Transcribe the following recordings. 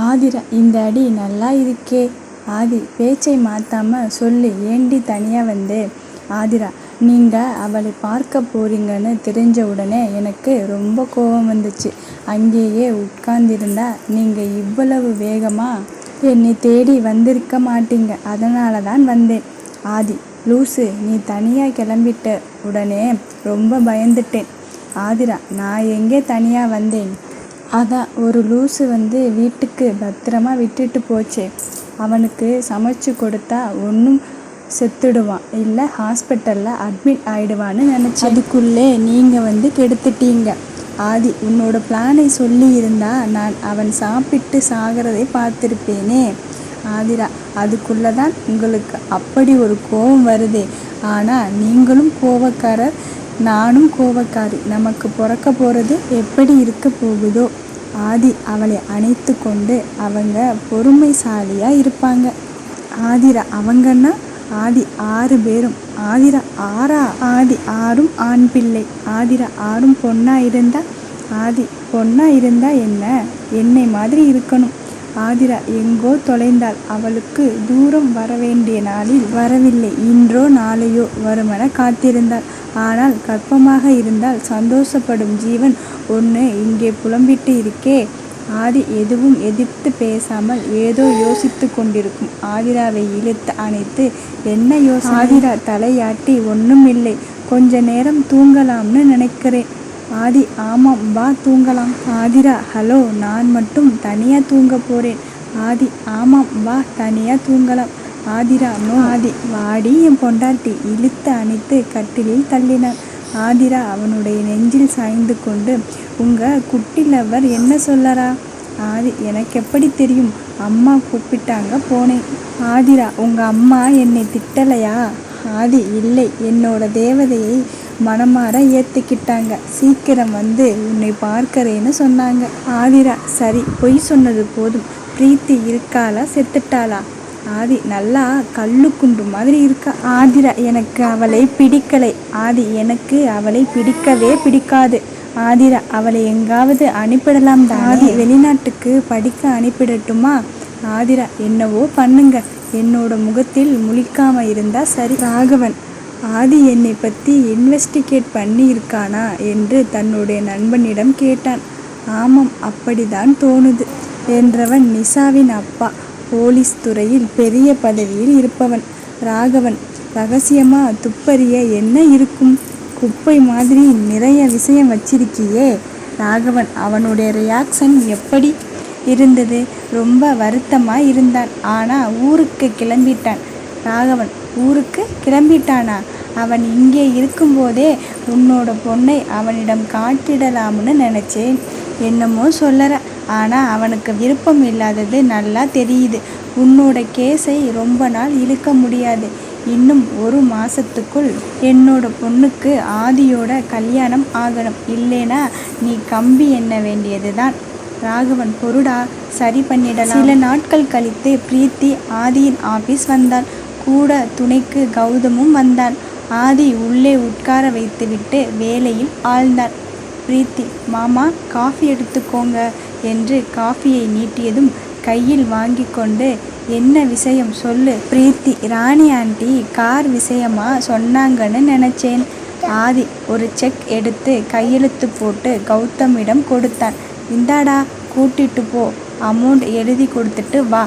ஆதிரா இந்த அடி நல்லா இருக்கே. ஆதி பேச்சை மாற்றாம சொல்லு ஏண்டி தனியாக வந்தே. ஆதிரா நீங்கள் அவளை பார்க்க போறீங்கன்னு தெரிஞ்ச உடனே எனக்கு ரொம்ப கோபம் வந்துச்சு. அங்கேயே உட்கார்ந்திருந்தா நீங்கள் இவ்வளவு வேகமாக என்னை தேடி வந்திருக்க மாட்டீங்க. அதனால தான் வந்தேன். ஆதி லூசு நீ தனியாக கிளம்பிட்ட உடனே ரொம்ப பயந்துட்டேன். ஆதிரா நான் எங்கே தனியாக வந்தேன்? அதான் ஒரு லூசு வந்து வீட்டுக்கு பத்திரமா விட்டுட்டு போச்சே. அவனுக்கு சமைச்சு கொடுத்தா ஒன்றும் செத்துடுவான். இல்லை ஹாஸ்பிட்டலில் அட்மிட் ஆயிடுவான்னு நினச்சி அதுக்குள்ளே நீங்கள் வந்து கெடுத்துட்டீங்க. ஆதி உன்னோட பிளானை சொல்லி இருந்தா நான் அவன் சாப்பிட்டு சாகிறதை பார்த்துருப்பேனே. ஆதிரா அதுக்குள்ளே தான் உங்களுக்கு அப்படி ஒரு கோபம் வருதே. ஆனால் நீங்களும் கோவக்காரர். நானும் கோவக்காரி நமக்கு பிறக்க போகிறது எப்படி இருக்க போகுதோ ஆதி அவளை அணைத்து கொண்டு அவங்க பொறுமைசாலியாக இருப்பாங்க. ஆதிரா அவங்கன்னா ஆதி ஆறு பேரும். ஆதிரா ஆறா? ஆதி ஆறும் ஆண் பிள்ளை. ஆதிரா ஆறும் பொண்ணாக இருந்தால் ஆதி பொண்ணாக இருந்தால் என்ன? என்னை மாதிரி இருக்கணும். ஆதிரா எங்கோ தொலைந்தாள். அவளுக்கு தூரம் வரவேண்டிய நாளில் வரவில்லை. இன்றோ நாளையோ வருமென காத்திருந்தாள். ஆனால் கர்ப்பமாக இருந்தால் சந்தோஷப்படும் ஜீவன் ஒன்று இங்கே புலம்பிட்டு இருக்கே. ஆதி எதுவும் எதிர்த்து பேசாமல் ஏதோ யோசித்து கொண்டிருக்கும். ஆதிராவை இழுத்து அணைத்து என்ன யோசி ஆதிரா தலையாட்டி ஒன்றும் இல்லை கொஞ்ச நேரம் தூங்கலாம்னு நினைக்கிறேன். ஆதி ஆமாம் வா தூங்கலாம். ஆதிரா ஹலோ நான் மட்டும் தனியாக தூங்க போகிறேன் ஆதி ஆமாம் வா தனியாக தூங்கலாம். ஆதிரா நோ. ஆதி வாடி என் பொண்டாட்டி இழுத்து அணைத்து கட்டிலில் தள்ளினான் ஆதிரா அவனுடைய நெஞ்சில் சாய்ந்து கொண்டு உங்கள் குட்டி லவ்வர் என்ன சொல்லறா? ஆதி எனக்கு எப்படி தெரியும்? அம்மா கூப்பிட்டாங்க போனேன். ஆதிரா உங்கள் அம்மா என்னை திட்டலையா? ஆதி இல்லை என்னோட தேவதையை மனமாற ஏற்றுக்கிட்டாங்க சீக்கிரம் வந்து உன்னை பார்க்கறேன்னு சொன்னாங்க. ஆதிரா சரி பொய் சொன்னது போதும். பிரீத்தி இருக்காளா? செத்துட்டாளா? ஆதி நல்லா கல்லு குண்டு மாதிரி இருக்கா? ஆதிரா எனக்கு அவளை பிடிக்கலை. ஆதி எனக்கு அவளை பிடிக்கவே பிடிக்காது. ஆதிரா அவளை எங்காவது அனுப்பிடலாம் தான்? ஆதி வெளிநாட்டுக்கு படிக்க அனுப்பிடட்டுமா? ஆதிரா என்னவோ பண்ணுங்க. என்னோட முகத்தில் முழிக்காம இருந்தா சரி. ராகவன் ஆதி என்னை பற்றி இன்வெஸ்டிகேட் பண்ணி இருக்கானா என்று தன்னுடைய நண்பனிடம் கேட்டான். ஆமாம் அப்படிதான் தோணுது என்றவன் நிஷாவின் அப்பா போலீஸ் துறையில் பெரிய பதவியில் இருப்பவன். ராகவன் ரகசியமா துப்பறிய என்ன இருக்கும்? குப்பை மாதிரி நிறைய விஷயம் வச்சிருக்கியே. ராகவன் அவனுடைய ரியாக்ஷன் எப்படி இருந்தது? ரொம்ப வருத்தமாக இருந்தான். ஆனால் ஊருக்கு கிளம்பிட்டான். ராகவன் ஊருக்கு கிளம்பிட்டானா? அவன் இங்கே இருக்கும்போதே உன்னோட பொண்ணை அவனிடம் காட்டிடலாம்னு நினச்சேன். என்னமோ சொல்லற. ஆனால் அவனுக்கு விருப்பம் இல்லாதது நல்லா தெரியுது. உன்னோட கேஸை ரொம்ப நாள் இழுக்க முடியாது. இன்னும் ஒரு மாசத்துக்குள் என்னோட பொண்ணுக்கு ஆதியோட கல்யாணம் ஆகணும். இல்லைனா நீ கம்பி எண்ண வேண்டியது தான் ராகவன் பொருடா சரி பண்ணிடலாம். சில நாட்கள் கழித்து பிரீத்தி ஆதியின் ஆபீஸ் வந்தாள். கூட துணைக்கு கௌதமும் வந்தான். ஆதி உள்ளே உட்கார வைத்துவிட்டு வேலையில் ஆழ்ந்தான் பிரீத்தி மாமா காஃபி எடுத்துக்கோங்க என்று காஃபியை நீட்டியதும் கையில் வாங்கி கொண்டு என்ன விஷயம் சொல்லு பிரீத்தி ராணி ஆண்டி கார் விஷயமா சொன்னாங்கன்னு நினச்சேன். ஆதி ஒரு செக் எடுத்து கையெழுத்து போட்டு கௌதமிடம் கொடுத்தான். இந்தாடா கூட்டிட்டு போ அமௌண்ட் எழுதி கொடுத்துட்டு வா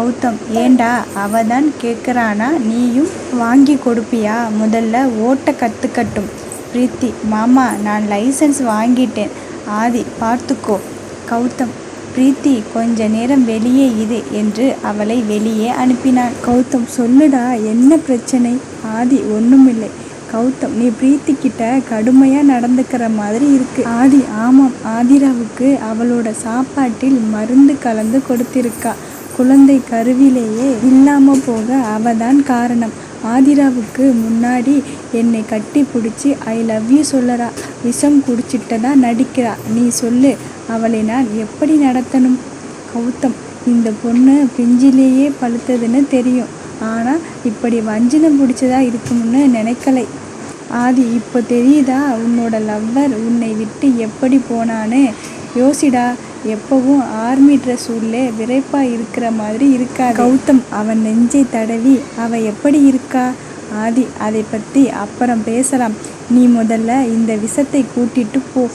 கௌதம் ஏண்டா அவ தான் கேட்குறானா நீயும் வாங்கி கொடுப்பியா? முதல்ல ஓட்ட கற்றுக்கட்டும் பிரீத்தி மாமா நான் லைசன்ஸ் வாங்கிட்டேன். ஆதி பார்த்துக்கோ. கௌதம் பிரீத்தி கொஞ்ச நேரம் வெளியே இரு என்று அவளை வெளியே அனுப்பினான். கௌதம் சொல்லுடா என்ன பிரச்சனை? ஆதி ஒன்றுமில்லை கௌதம் நீ பிரீத்தி கிட்ட கடுமையாக நடந்துக்கிற மாதிரி இருக்கு. ஆதி ஆமாம். ஆதிராவுக்கு அவளோட சாப்பாட்டில் மருந்து கலந்து கொடுத்திருக்கா. குழந்தை கருவிலேயே இல்லாம போக அவ தான் காரணம். ஆதிராவுக்கு முன்னாடி என்னை கட்டி பிடிச்சி ஐ லவ் யூ சொல்லறா. விஷம் குடிச்சிட்டதா நடிக்கிறா. நீ சொல்லு அவளை நான் எப்படி நடத்தணும்? கௌதம் இந்த பொண்ணு பிஞ்சிலேயே பழுத்ததுன்னு தெரியும். ஆனால் இப்படி வஞ்சனம் பிடிச்சதா இருக்கும்னு நினைக்கலை. ஆதி இப்போ தெரியுதா? உன்னோட லவ்வர் உன்னை விட்டு எப்படி போனான்னு? யோசிடா. எப்பவும் ஆர்மி ட்ரெஸ் உள்ளே விரைப்பா இருக்கிற மாதிரி இருக்கா கௌதம் அவன் நெஞ்சை தடவி அவ எப்படி இருக்கா? ஆதி அதை பற்றி அப்புறம் பேசலாம். நீ முதல்ல இந்த விஷத்தை கூட்டிட்டு போ.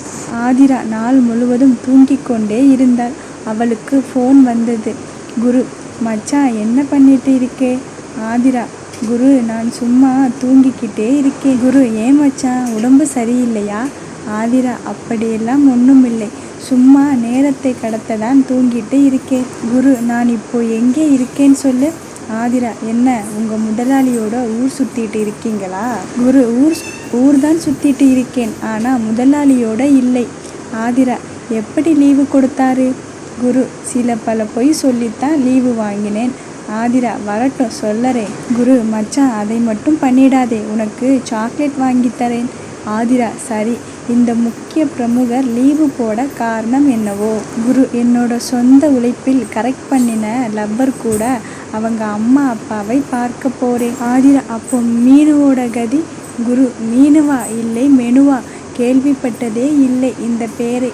ஆதிரா நாள் முழுவதும் தூங்கிக் கொண்டே இருந்தாள். அவளுக்கு ஃபோன் வந்தது. குரு மச்சான் என்ன பண்ணிட்டு இருக்கே? ஆதிரா குரு நான் சும்மா தூங்கிக்கிட்டே இருக்கேன். குரு ஏன் மச்சான் உடம்பு சரியில்லையா? ஆதிரா அப்படியெல்லாம் ஒன்றுமில்லை சும்மா நேரத்தை கடத்த தான் தூங்கிட்டு இருக்கேன். குரு நான் இப்போ எங்கே இருக்கேன்னு சொல்லு? ஆதிரா என்ன உங்கள் முதலாளியோட ஊர் சுற்றிட்டு இருக்கீங்களா? குரு ஊர் ஊர் தான் சுற்றிட்டு இருக்கேன் ஆனால் முதலாளியோட இல்லை. ஆதிரா எப்படி லீவு கொடுத்தாரு? குரு சில பல பொய் சொல்லித்தான் லீவு வாங்கினேன். ஆதிரா வரட்டும் சொல்லறேன். குரு மச்சான் அதை மட்டும் பண்ணிடாதே. உனக்கு சாக்லேட் வாங்கி தரேன். ஆதிரா சரி. இந்த முக்கிய பிரமுகர் லீவு போட காரணம் என்னவோ? குரு என்னோட சொந்த உழைப்பில் கரெக்ட் பண்ணின லப்பர் கூட அவங்க அம்மா அப்பாவை பார்க்க போறேன். ஆதிரா அப்போ மீனுவோட கதி? குரு மீனுவா? இல்லை மெனுவா? கேள்விப்பட்டதே இல்லை இந்த பேரை.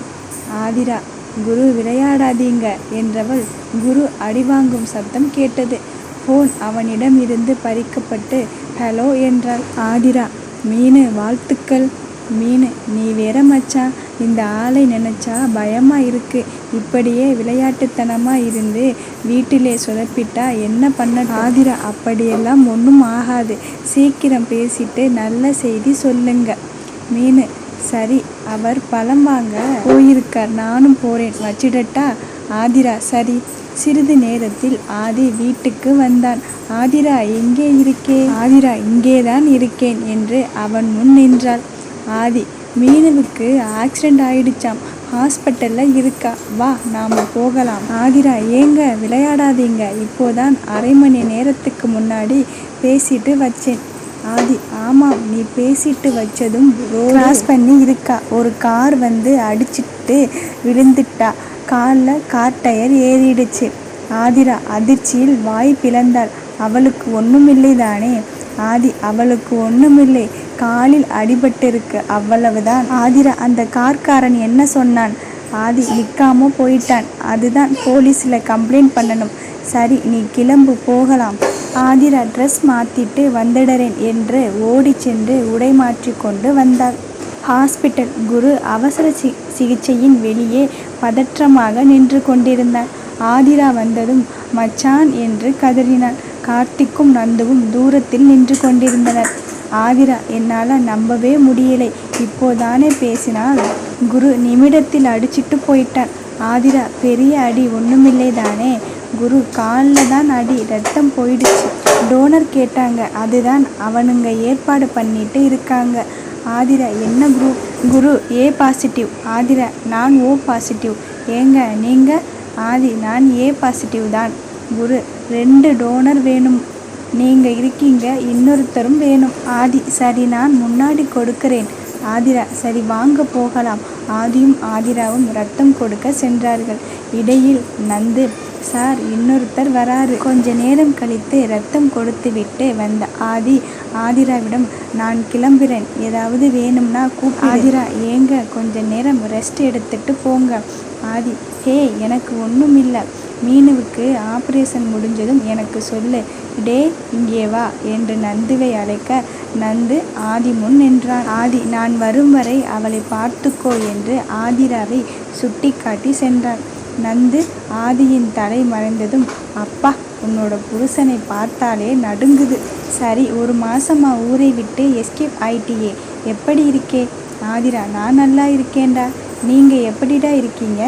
ஆதிரா குரு விளையாடாதீங்க என்றவள் குரு அடிவாங்கும் சத்தம் கேட்டது. ஃபோன் அவனிடம் இருந்து பறிக்கப்பட்டு ஹலோ என்றாள். ஆதிரா மீனு வாழ்த்துக்கள். மீன் நீ வேற மச்சான் இந்த ஆளை நினைச்சா பயமா இருக்கு. இப்படியே விளையாட்டுத்தனமா இருந்து வீட்டிலே சொதப்பிட்டா என்ன பண்ண ஆதிரா அப்படியெல்லாம் ஒன்றும் ஆகாது. சீக்கிரம் பேசிட்டு நல்ல செய்தி சொல்லுங்க. மீன் சரி அவர் பழம் வாங்க போயிருக்கார். நானும் போறேன். வச்சிடட்டா? ஆதிரா சரி. சிறிது நேரத்தில் ஆதி வீட்டுக்கு வந்தான். ஆதிரா எங்கே இருக்கே? ஆதிரா இங்கேதான் இருக்கேன் என்று அவன் முன் நின்றாள். ஆதி. மீனுவுக்கு ஆக்சிடென்ட் ஆயிடுச்சாம். ஹாஸ்பிட்டலில் இருக்கா. வா நாம் போகலாம். ஆதிரா ஏங்க விளையாடாதீங்க. இப்போதான் அரை மணி நேரத்துக்கு முன்னாடி பேசிட்டு வச்சேன். ஆதி ஆமாம் நீ பேசிட்டு வச்சதும் கிராஸ் பண்ணி இருக்கா. ஒரு கார் வந்து அடிச்சிட்டு விழுந்துட்டா. காலில் கார் டயர் ஏறிடுச்சு. ஆதிரா அதிர்ச்சியில் வாய் பிளந்தாள். அவளுக்கு ஒன்றுமில்லை தானே ஆதி அவளுக்கு ஒன்றுமில்லை காலில் அடிபட்டிருக்கு. அவ்வளவுதான். ஆதிரா அந்த கார்காரன் என்ன சொன்னான்? ஆதி நிற்காம போயிட்டான். அதுதான் போலீஸில் கம்ப்ளைண்ட் பண்ணணும். சரி நீ கிளம்பு போகலாம். ஆதிரா ட்ரெஸ் மாற்றிட்டு வந்துடுறேன் என்று ஓடி சென்று உடை மாற்றி கொண்டு வந்தாள். ஹாஸ்பிட்டல் குரு அவசர சி சிகிச்சையின் வெளியே பதற்றமாக நின்று கொண்டிருந்தான். ஆதிரா வந்ததும் மச்சான் என்று கதறினான். கார்த்திக்கும் நந்துவும் தூரத்தில் நின்று கொண்டிருந்தனர். ஆதிரா என்னால் நம்பவே முடியலை. இப்போதானே பேசினால் குரு நிமிடத்தில் அடிச்சிட்டு போயிட்டான். ஆதிரா பெரிய அடி ஒன்றுமில்லை தானே? குரு காலில் தான் அடி ரத்தம் போயிடுச்சு. டோனர் கேட்டாங்க. அதுதான் அவனுங்க ஏற்பாடு பண்ணிட்டு இருக்காங்க. ஆதிரா என்ன குரு? குரு ஏ பாசிட்டிவ் ஆதிரா நான் ஓ பாசிட்டிவ் ஏங்க நீங்கள் ஆதி நான் ஏ பாசிட்டிவ் தான். குரு ரெண்டு டோனர் வேணும். நீங்கள் இருக்கீங்க இன்னொருத்தரும் வேணும். ஆதி சரி நான் முன்னாடி கொடுக்கிறேன். ஆதிரா சரி வாங்க போகலாம். ஆதியும் ஆதிராவும் ரத்தம் கொடுக்க சென்றார்கள். இடையில் நந்து சார் இன்னொருத்தர் வராரு. கொஞ்ச நேரம் கழித்து ரத்தம் கொடுத்துவிட்டு வந்த ஆதி ஆதிராவிடம் நான் கிளம்புறேன். ஏதாவது வேணும்னா கூப் ஆதிரா ஏங்க கொஞ்ச நேரம் ரெஸ்ட் எடுத்துட்டு போங்க. ஆதி ஹே எனக்கு ஒன்றும் இல்லை மீனுவுக்கு ஆப்ரேஷன் முடிஞ்சதும் எனக்கு சொல்லு டே இங்கே வா என்று நந்துவை அழைக்க நந்து ஆதி முன் நின்றான். ஆதி நான் வரும் வரை அவளை பார்த்துக்கோ என்று ஆதிராவை சுட்டிக்காட்டி சென்றான். நந்து ஆதியின் தலை மறைந்ததும் அப்பா உன்னோட புருஷனை பார்த்தாலே நடுங்குது. சரி ஒரு மாசமா ஊரை விட்டு எஸ்கேப் ஆயிட்டியே. எப்படி இருக்கே? ஆதிரா நான் நல்லா இருக்கேன்டா. நீங்கள் எப்படிடா இருக்கீங்க?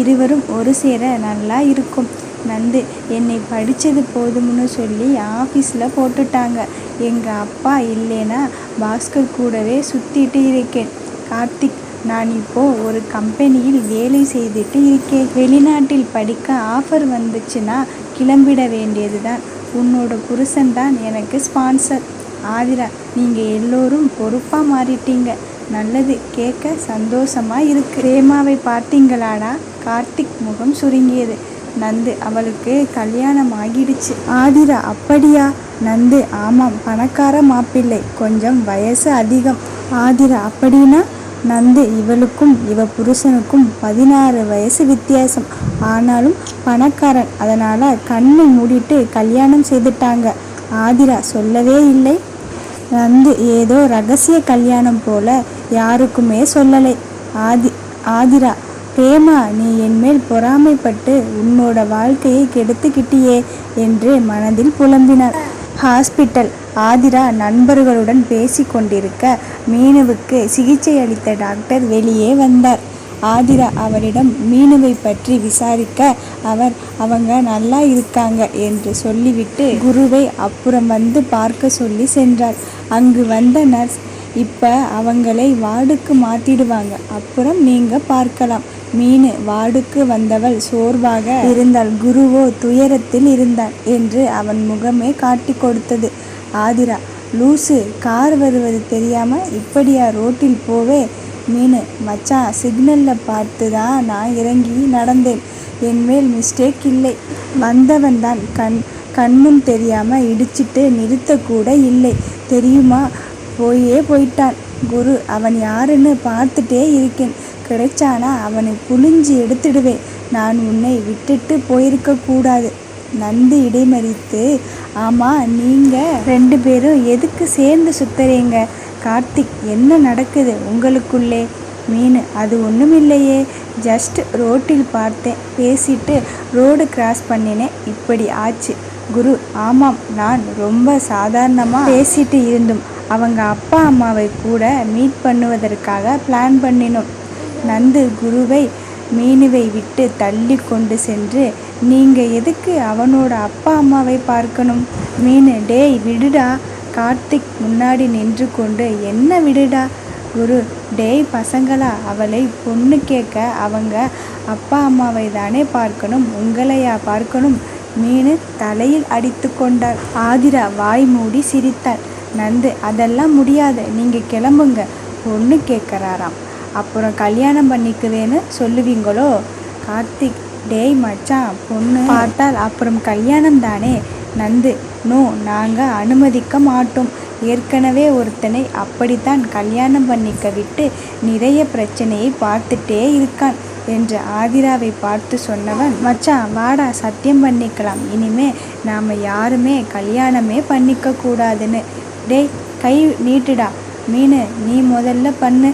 இருவரும் ஒரு சேர நல்லா இருக்கும். நந்து என்னை படித்தது போதும்னு சொல்லி ஆஃபீஸில் போட்டுட்டாங்க. எங்கள் அப்பா இல்லைன்னா பாஸ்கர் கூடவே சுற்றிட்டு இருக்கேன். கார்த்திக் நான் இப்போ ஒரு கம்பெனியில் வேலை செய்துட்டு இருக்கேன். வெளிநாட்டில் படிக்க ஆஃபர் வந்துச்சுன்னா கிளம்பிட வேண்டியது தான் உன்னோட புருஷன் தான் எனக்கு ஸ்பான்சர் ஆதிரா நீங்கள் எல்லோரும் பொறுப்பாக மாறிட்டீங்க. நல்லது. கேட்க சந்தோஷமாக இருக்கு. ரேமாவை பார்த்தீங்களாடா? கார்த்திக் முகம் சுருங்கியது. நந்து அவளுக்கு கல்யாணம் ஆகிடுச்சு ஆதிரா அப்படியா? நந்து ஆமாம். பணக்கார மாப்பிள்ளை. கொஞ்சம் வயசு அதிகம். ஆதிரா அப்படின்னா? நந்து இவளுக்கும் இவ புருஷனுக்கும் பதினாறு வயசு வித்தியாசம். ஆனாலும் பணக்காரன். அதனால் கண்ணை மூடிட்டு கல்யாணம் செய்துட்டாங்க. ஆதிரா சொல்லவே இல்லை. நந்து ஏதோ ரகசிய கல்யாணம் போல யாருக்குமே சொல்லலை. ஆதி ஆதிரா பிரேமா நீ என்மேல் பொறாமைப்பட்டு உன்னோட வாழ்க்கையை கெடுத்துக்கிட்டியே என்று மனதில் புலம்பினார் ஹாஸ்பிட்டல் ஆதிரா நண்பர்களுடன் பேசிக்கொண்டிருக்க மீனுவுக்கு சிகிச்சை அளித்த டாக்டர் வெளியே வந்தார். ஆதிரா அவரிடம் மீனுவை பற்றி விசாரிக்க அவர் அவங்க நல்லா இருக்காங்க என்று சொல்லிவிட்டு குருவை அப்புறம் வந்து பார்க்க சொல்லி சென்றார். அங்கு வந்த நர்ஸ் இப்போ அவங்களை வார்டுக்கு மாத்திடுவாங்க. அப்புறம் நீங்க பார்க்கலாம். மீன் வார்டுக்கு வந்தவள் சோர்வாக இருந்தாள் குருவோ துயரத்தில் இருந்தான் என்று அவன் முகமே காட்டி கொடுத்தது. ஆதிரா லூசு கார் வருவது தெரியாம இப்படியா ரோட்டில் போவே? மீன் மச்சான் சிக்னல்ல பார்த்து தான் நான் இறங்கி நடந்தேன். என்மேல் மிஸ்டேக் இல்லை. வந்தவன் தான். கண் கண்முன் தெரியாமல் இடிச்சிட்டு நிறுத்தக்கூட இல்லை. தெரியுமா? போயே போயிட்டான். குரு அவன் யாருன்னு பார்த்துட்டே இருக்கேன். கிடைச்சானா அவனை புழிஞ்சு எடுத்துடுவேன். நான் உன்னை விட்டுட்டு போயிருக்க கூடாது. நந்து இடைமறித்து ஆமா நீங்கள் ரெண்டு பேரும் எதுக்கு சேர்ந்து சுத்துறீங்க? கார்த்திக் என்ன நடக்குது உங்களுக்குள்ளே? மீன் அது ஒன்றுமில்லையே ஜஸ்ட் ரோட்டில் பார்த்தேன். பேசிட்டு ரோடு கிராஸ் பண்ணினேன். இப்படி ஆச்சு. குரு ஆமாம் நான் ரொம்ப சாதாரணமாக பேசிட்டு இருந்தோம் அவங்க அப்பா அம்மாவை கூட மீட் பண்ணுவதற்காக பிளான் பண்ணினோம். நந்து குருவை மீனுவை விட்டு தள்ளி கொண்டு சென்று நீங்கள் எதுக்கு அவனோட அப்பா அம்மாவை பார்க்கணும்? மீன் டேய் விடுடா. கார்த்திக் முன்னாடி நின்று கொண்டு என்ன விடுடா குரு? டேய் பசங்களா அவளை பொண்ணு கேட்க அவங்க அப்பா அம்மாவை தானே பார்க்கணும் உங்களையா பார்க்கணும்? மீனு தலையில் அடித்து கொண்டாள். ஆதிரா வாய் மூடி சிரித்தாள். நந்து அதெல்லாம் முடியாது. நீங்கள் கிளம்புங்க. பொண்ணு கேட்குறாராம். அப்புறம் கல்யாணம் பண்ணிக்குவேன்னு சொல்லுவீங்களோ? கார்த்திக் டேய் மச்சான் பொண்ணு பார்த்தால் அப்புறம் கல்யாணம் தானே? நந்து. நோ நாங்கள் அனுமதிக்க மாட்டோம். ஏற்கனவே ஒருத்தனை அப்படித்தான் கல்யாணம் பண்ணிக்க விட்டு நிறைய பிரச்சனையை பார்த்துட்டே இருக்கான் என்று ஆதிராவை பார்த்து சொன்னவன் மச்சான் வாடா சத்தியம் பண்ணிக்கலாம். இனிமே நாம் யாருமே கல்யாணமே பண்ணிக்க கூடாதுன்னு. டேய் கை நீட்டுடா. மீனு நீ முதல்ல பண்ணு.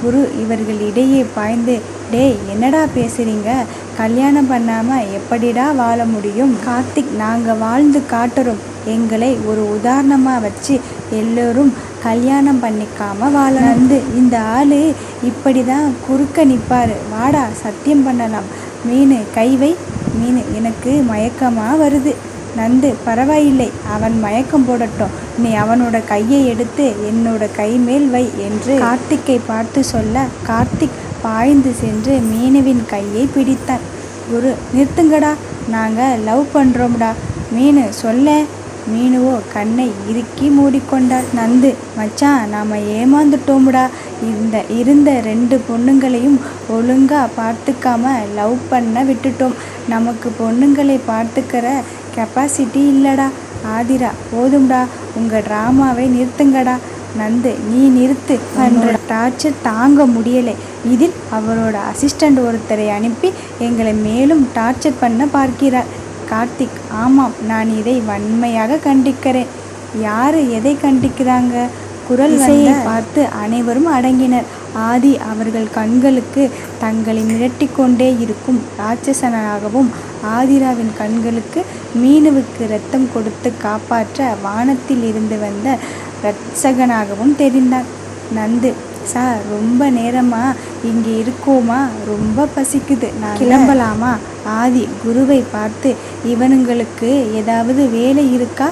குரு இவர்கள் இடையே பாய்ந்து டேய் என்னடா பேசுறீங்க? கல்யாணம் பண்ணாம எப்படிடா வாழ முடியும்? கார்த்திக் நாங்க வாழ்ந்து காட்டுறோம். எங்களை ஒரு உதாரணமா வச்சு எல்லோரும் கல்யாணம் பண்ணிக்காம வாழ வந்து இந்த ஆளு இப்படிதான் குறுக்க நிற்பார் வாடா சத்தியம் பண்ணலாம். மீனு கைவை மீனு எனக்கு மயக்கமா வருது. நந்து பரவாயில்லை அவன் மயக்கம் போடட்டும். நீ அவனோட கையை எடுத்து என்னோட கை மேல் வை என்று கார்த்திக்கை பார்த்து சொல்ல கார்த்திக் பாய்ந்து சென்று மீனுவின் கையை பிடித்தான் குரு நிறுத்துங்கடா நாங்கள் லவ் பண்ணுறோம்டா மீனு சொல்ல. மீனுவோ கண்ணை இறுக்கி மூடிக்கொண்டாள். நந்து மச்சான் நாம் ஏமாந்துட்டோம்டா. இந்த இருந்த ரெண்டு பொண்ணுங்களையும் ஒழுங்காக பார்த்துக்காம லவ் பண்ண விட்டுட்டோம். நமக்கு பொண்ணுங்களை பார்த்துக்கிற கெப்பாசிட்டி இல்லைடா. ஆதிரா போதும்டா. உங்கள் ட்ராமாவை நிறுத்துங்கடா. நந்து நீ நிறுத்து. பண்ணுற டார்ச்சர் தாங்க முடியலை. இதில் அவரோட அசிஸ்டண்ட் ஒருத்தரை அனுப்பி எங்களை மேலும் டார்ச்சர் பண்ண பார்க்கிறார். கார்த்திக் ஆமாம் நான் இதை வன்மையாக கண்டிக்கிறேன். யாரு எதை கண்டிக்கிறாங்க? குரல் இசையை பார்த்து அனைவரும் அடங்கினர். ஆதி அவர்கள் கண்களுக்கு தங்களை மிரட்டிக் கொண்டே இருக்கும் ராட்சசனாகவும் ஆதிராவின் கண்களுக்கு மீனுவுக்கு இரத்தம் கொடுத்து காப்பாற்ற வானத்தில் இருந்து வந்த இரட்சகனாகவும் தெரிந்தான். நந்து சார் ரொம்ப நேரமா இங்கே இருக்கோமா? ரொம்ப பசிக்குது. நான் கிளம்பலாமா ஆதி குருவை பார்த்து இவனுங்களுக்கு ஏதாவது வேலை இருக்கா?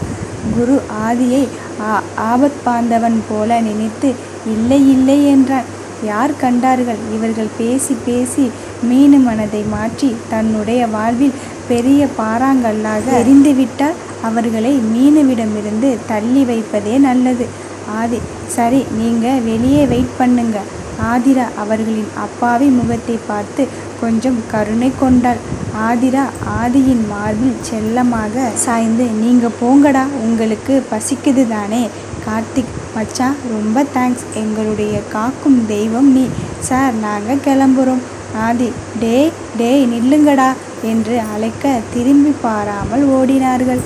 குரு ஆதியை ஆ- ஆபத்பாந்தவன் போல நினைத்து இல்லை இல்லை என்றான். யார் கண்டார்கள்? இவர்கள் பேசி பேசி மீனு மனதை மாற்றி தன்னுடைய வாழ்வில் பெரிய பாறாங்கல்லாக எரிந்துவிட்டால் அவர்களை மீனுவிடமிருந்து தள்ளி வைப்பதே நல்லது. ஆதி. சரி நீங்கள் வெளியே வெயிட் பண்ணுங்க. ஆதிரா அவர்களின் அப்பாவி முகத்தை பார்த்து கொஞ்சம் கருணை கொண்டாள். ஆதிரா ஆதியின் மார்பில் செல்லமாக சாய்ந்து நீங்கள் போங்கடா உங்களுக்கு பசிக்குது தானே? கார்த்திக் மச்சான் ரொம்ப தேங்க்ஸ் எங்களுடைய காக்கும் தெய்வம் நீ. சார் நாங்கள் கிளம்புறோம். ஆதி டேய் டேய் நில்லுங்கடா என்று அழைக்க திரும்பி பாராமல் ஓடினார்கள்.